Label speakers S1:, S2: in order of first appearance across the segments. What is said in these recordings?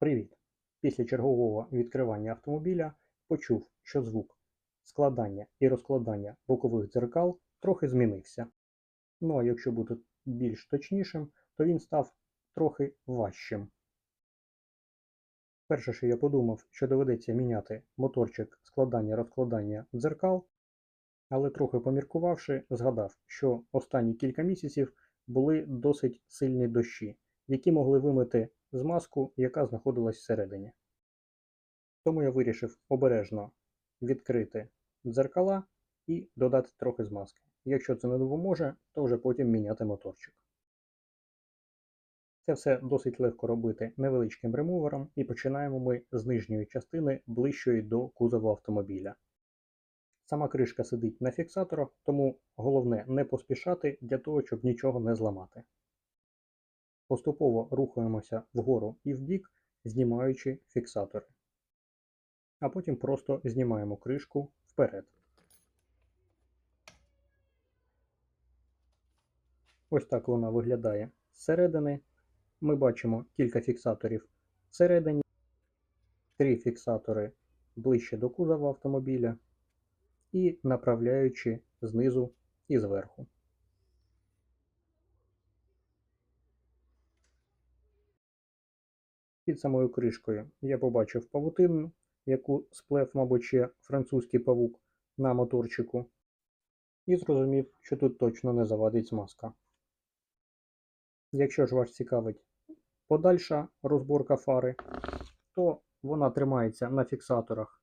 S1: Привіт! Після чергового відкривання автомобіля почув, що звук складання і розкладання бокових дзеркал трохи змінився. Ну а якщо бути більш точнішим, то він став трохи важчим. Перше, що я подумав, що доведеться міняти моторчик складання-розкладання дзеркал, але трохи поміркувавши, згадав, що останні кілька місяців були досить сильні дощі, які могли вимити змазку, яка знаходилась всередині. Тому я вирішив обережно відкрити дзеркала і додати трохи змазки. Якщо це не допоможе, то вже потім міняти моторчик. Це все досить легко робити невеличким ремувером, і починаємо ми з нижньої частини ближчої до кузова автомобіля. Сама кришка сидить на фіксаторах, тому головне не поспішати для того, щоб нічого не зламати. Поступово рухаємося вгору і вбік, знімаючи фіксатори. А потім просто знімаємо кришку вперед. Ось так вона виглядає зсередини. Ми бачимо кілька фіксаторів всередині, три фіксатори ближче до кузова автомобіля і направляючи знизу і зверху. Під самою кришкою я побачив павутину, яку сплев, мабуть, ще французький павук на моторчику, і зрозумів, що тут точно не завадить змазка. Якщо ж вас цікавить подальша розборка фари, то вона тримається на фіксаторах,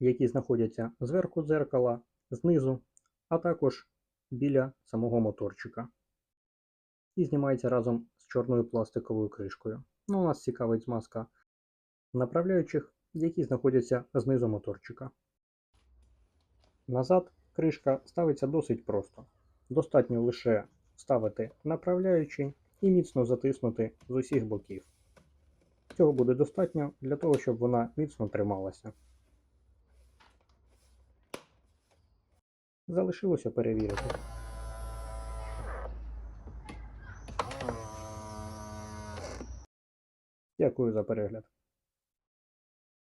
S1: які знаходяться зверху дзеркала, знизу, а також біля самого моторчика. І знімається разом з чорною пластиковою кришкою. Ну, нас цікавить змазка направляючих, які знаходяться знизу моторчика. Назад кришка ставиться досить просто. Достатньо лише вставити направляючий і міцно затиснути з усіх боків. Цього буде достатньо для того, щоб вона міцно трималася. Залишилося перевірити. Дякую за перегляд.